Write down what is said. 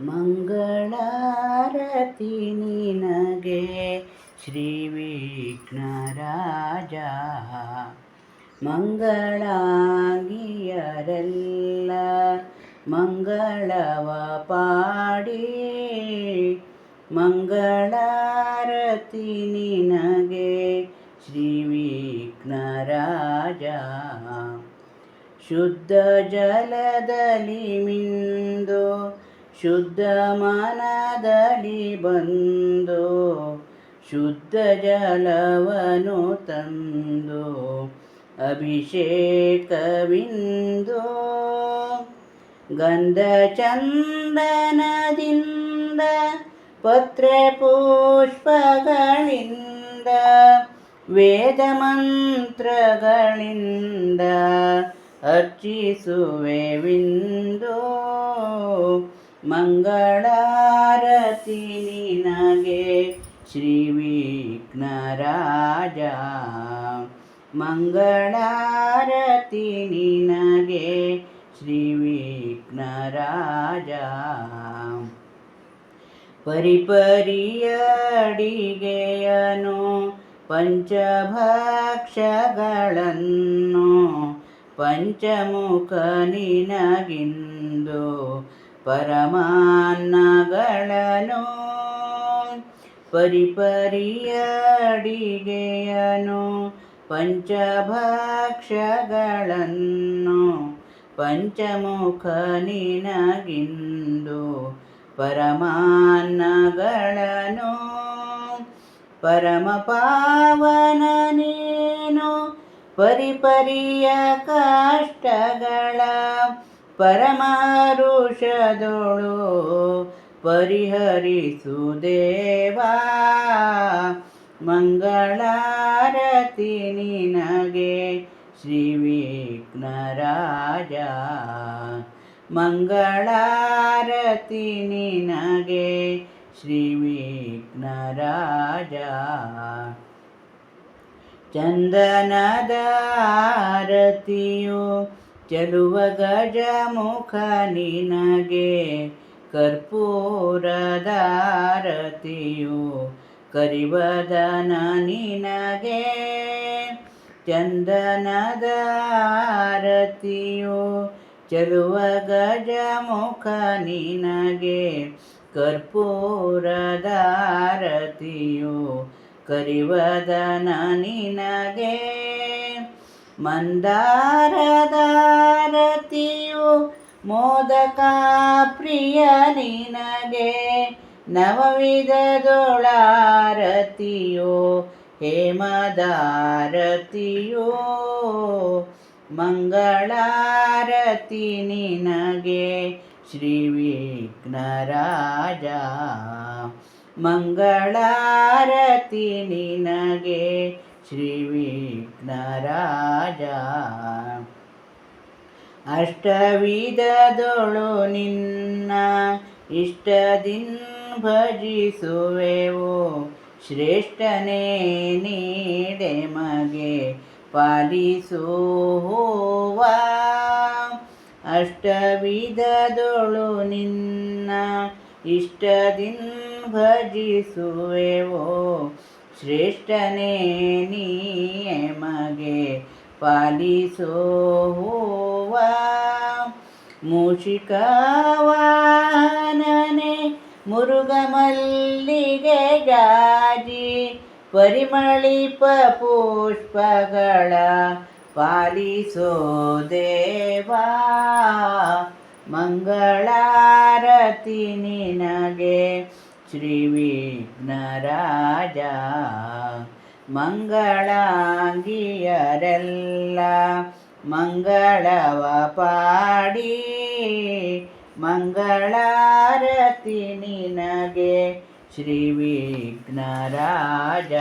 ಮಂಗಳಾರತಿ ನಿನಗೆ ಶ್ರೀ ವಿಘ್ನರಾಜ. ಮಂಗಳಾಗಿಯರೆಲ್ಲ ಮಂಗಳವ ಪಾಡಿ. ಮಂಗಳಾರತಿ ನಿನಗೆ ಶ್ರೀ ವಿಘ್ನರಾಜ. ಶುದ್ಧ ಜಲದಲ್ಲಿ ಮಿಂದು ಶುದ್ಧ ಮನದಲ್ಲಿ ಬಂದು ಶುದ್ಧ ಜಲವನು ತಂದು ಅಭಿಷೇಕವಿಂದು. ಗಂಧ ಚಂದನದಿಂದ ಪತ್ರೆ ಪುಷ್ಪಗಳಿಂದ ವೇದ ಮಂತ್ರಗಳಿಂದ ಅರ್ಚಿಸುವೆವಿಂದು. ಮಂಗಳಾರತಿ ನಿನಗೆ ಶ್ರೀ ವಿಘ್ನರಾಜ. ಮಂಗಳಾರತಿ ನಿನಗೆ ಶ್ರೀ ವಿಘ್ನರಾಜ. ಪರಿಪರಿಯಡಿಗೆಯನು ಪಂಚಭಕ್ಷಗಳನ್ನು ಪಂಚಮುಖ ನಿನಗಿಂದು ಪರಮಾನ್ನಗಳನ್ನು ಪರಿಪರಿಯಡಿಗೆಯನು ಪಂಚಭಕ್ಷಗಳನ್ನು ಪಂಚಮುಖ ನಿನಗಿಂದು. ಪರಮಾನ್ನಗಳನ್ನು ಪರಮ ಪಾವನ ನೀನು ಪರಿಪರಿಯ ಕಷ್ಟಗಳ ಪರಮ ಋಷದೊಳು ಪರಿಹರಿಸು ದೇವಾ ಮಂಗಳಾರತಿ ನಿನಗೆ ಶ್ರೀ ವಿಘ್ನರಾಜ ಮಂಗಳಾರತಿ ನಿನಗೆ ಶ್ರೀ ವಿಘ್ನರಾಜ ಚಂದನದ ಆರತಿಯು ಚೆಲುವ ಗಜಮುಖ ನಿನಗೆ ಕರ್ಪೂರದಾರತಿಯು ಕರಿವದನ ನಿನಗೆ ಚಂದನದ ಆರತಿಯು ಗಜ ಮುಖ ನಿನಗೆ ಕರ್ಪೂರದಾರತಿಯು ಕರಿವದನ ನಿನಗೆ ಮಂದಾರದಾರತಿಯು ಮೋದಕ ಪ್ರಿಯ ನಿನಗೆ ನವವಿಧದೊಳಾರತಿಯೋ ಹೇಮದಾರತಿಯೋ ಮಂಗಳಾರತಿ ನಿನಗೆ ಶ್ರೀ ವಿಘ್ನರಾಜ ಮಂಗಳಾರತಿ ನಿನಗೆ ಶ್ರೀ ವಿಘ್ನರಾಜ ಅಷ್ಟವಿಧದೊಳು ನಿನ್ನ ಇಷ್ಟದಿನ್ ಭಜಿಸುವೆವು. ಶ್ರೇಷ್ಠನೇ ನೀಡೆ ಮಗೆ ಪಾಲಿಸುವ ಅಷ್ಟವಿಧದೊಳು ನಿನ್ನ ಇಷ್ಟದಿನ್ ಭಜಿಸುವೆವೋ. ಶ್ರೇಷ್ಠನೇ ನೀಯಮಗೆ ಪಾಲಿಸೋವ ಮೂಷಿಕವಾನನೆ ಮುರುಗಮಲ್ಲಿಗೆ ಜಾಜಿ ಪರಿಮಳಿಪ ಪುಷ್ಪಗಳ ಪಾಲಿಸೋ ದೇವಾ ಮಂಗಳಾರತಿ ನಿನಗೆ ಶ್ರೀ ವಿಘ್ನರಾಜ ಮಂಗಳಾಂಗಿಯರೆಲ್ಲ ಮಂಗಳವ ಪಾಡಿ. ಮಂಗಳಾರತಿ ನಿನಗೆ ಶ್ರೀ ವಿಘ್ನರಾಜ.